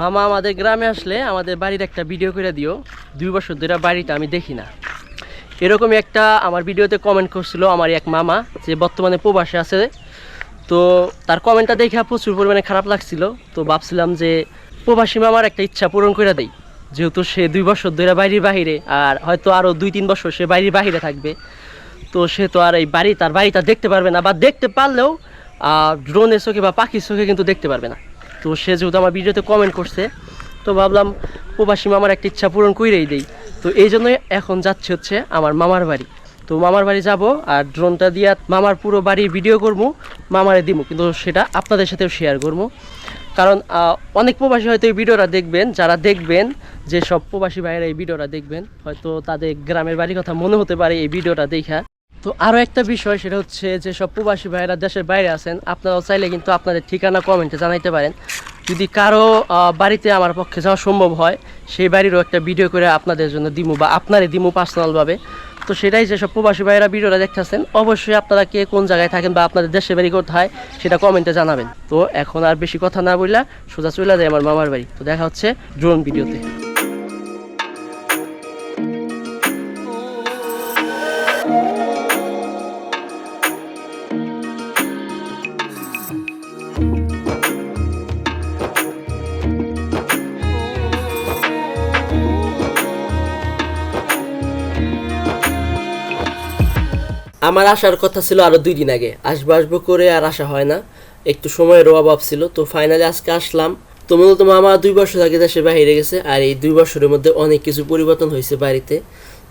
মামা আমাদের গ্রামে আসলে আমাদের বাড়ির একটা ভিডিও করে দিও। দুই বছর ধরে বাড়িটা আমি দেখি না। এরকমই একটা আমার ভিডিওতে কমেন্ট করছিল আমার এক মামা, যে বর্তমানে প্রবাসে আছে। তো তার কমেন্টটা দেখে প্রচুর পরিমাণে খারাপ লাগছিল। তো ভাবছিলাম যে প্রবাসী মামার একটা ইচ্ছা পূরণ করে দেই। যেহেতু সে দুই বছর ধরে বাড়ির বাহিরে আর হয়তো আরও দুই তিন বছর সে বাড়ির বাহিরে থাকবে। তো সে তো আর এই বাড়ি, তার বাড়িটা দেখতে পারবে না বা দেখতে পারলেও ড্রোনের চোখে বা পাখির চোখে কিন্তু দেখতে পারবে না। তো সে যেহেতু আমার ভিডিওতে কমেন্ট করছে, তো ভাবলাম প্রবাসী মামার একটা ইচ্ছা পূরণ করেই দেই। তো এই জন্যই এখন যাচ্ছে হচ্ছে আমার মামার বাড়ি। তো মামার বাড়ি যাব আর ড্রোনটা দিয়ে মামার পুরো বাড়ির ভিডিও করব, মামারে দিব কিন্তু সেটা আপনাদের সাথেও শেয়ার করব। কারণ অনেক প্রবাসী হয়তো এই ভিডিওটা দেখবেন, যারা দেখবেন যে সব প্রবাসী ভাইয়েরা এই ভিডিওটা দেখবেন, হয়তো তাদের গ্রামের বাড়ির কথা মনে হতে পারে এই ভিডিওটা দেখা। তো আরও একটা বিষয়, সেটা হচ্ছে যে সব প্রবাসী ভাইয়েরা দেশের বাইরে আছেন, আপনারাও চাইলে কিন্তু আপনাদের ঠিকানা কমেন্টে জানাইতে পারেন। যদি কারও বাড়িতে আমার পক্ষে যাওয়া সম্ভব হয়, সেই বাড়িরও একটা ভিডিও করে আপনাদের জন্য দিমু, বা আপনারই দিমু পার্সোনালভাবে তো সেটাই যেসব প্রবাসী ভাইয়েরা ভিডিওটা দেখতেছেন, অবশ্যই আপনারা কে কোন জায়গায় থাকেন বা আপনাদের দেশের বাড়ি কোথায়, সেটা কমেন্টে জানাবেন। তো এখন আর বেশি কথা না বললা, সোজা চলে যায় আমার মামার বাড়ি। তো দেখা হচ্ছে ড্রোন ভিডিওতে আমার আসার কথা ছিল আরও দুই দিন আগে। আসব আসব করে আর আসা হয় না। একটু সময়ের অভাব ছিল, তো ফাইনালি আজকে আসলাম। তো মূলত মামা দুই বছর আগে দেশে বাইরে গেছে, আর এই দুই বছরের মধ্যে অনেক কিছু পরিবর্তন হয়েছে বাড়িতে।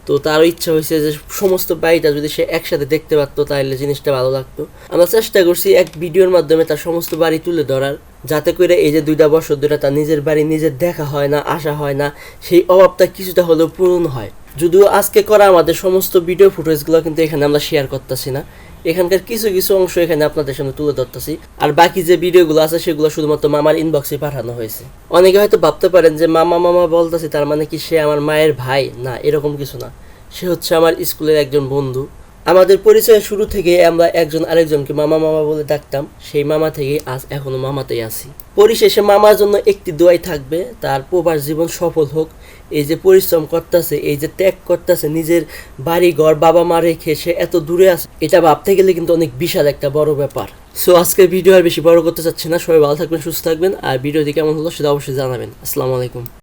তো তারও ইচ্ছা হয়েছে যে সমস্ত বাড়িটা যদি সে একসাথে দেখতে পারতো, তাহলে জিনিসটা ভালো লাগতো। আমরা চেষ্টা করছি এক ভিডিওর মাধ্যমে তার সমস্ত বাড়ি তুলে ধরার। যাতে করে এই যে দুইটা বছর ধরে তার নিজের বাড়ি নিজের দেখা হয় না, আসা হয় না, সেই অভাবটা কিছুটা হলেও পূরণ হয়। যদিও আজকে করা আমাদের সমস্ত ভিডিও ফুটেজগুলো কিন্তু এখানে আমরা শেয়ার করতেছি না। এখানকার কিছু কিছু অংশ এখানে আপনাদের সামনে তুলে ধরতেছি। আর বাকি যে ভিডিওগুলো আছে সেগুলো শুধুমাত্র মামার ইনবক্সে পাঠানো হয়েছে। অনেকে হয়তো ভাবতে পারেন যে, মামা মামা বলতেছি, তার মানে কি সে আমার মায়ের ভাই? না, এরকম কিছু না। সে হচ্ছে আমার স্কুলের একজন বন্ধু। আমাদের পরিচয়ের শুরু থেকে আমরা একজন আরেকজনকে মামা মামা বলে ডাকতাম। সেই মামা থেকেই আজ এখনও মামাতেই আছি। পরিশেষে মামার জন্য একটি দোয়াই থাকবে, তার প্রবাস জীবন সফল হোক। এই যে পরিশ্রম করতেছে, এই যে ত্যাগ করতেছে, নিজের বাড়ি ঘর বাবা মা রেখে সে এত দূরে আছে, এটা ভাবতে গেলে কিন্তু অনেক বিশাল একটা বড় ব্যাপার। সো আজকের ভিডিও আর বেশি বড় করতে চাচ্ছি না। সবাই ভালো থাকবেন, সুস্থ থাকবেন। আর ভিডিওটি কেমন হলো সেটা অবশ্যই জানাবেন। আসসালামু আলাইকুম।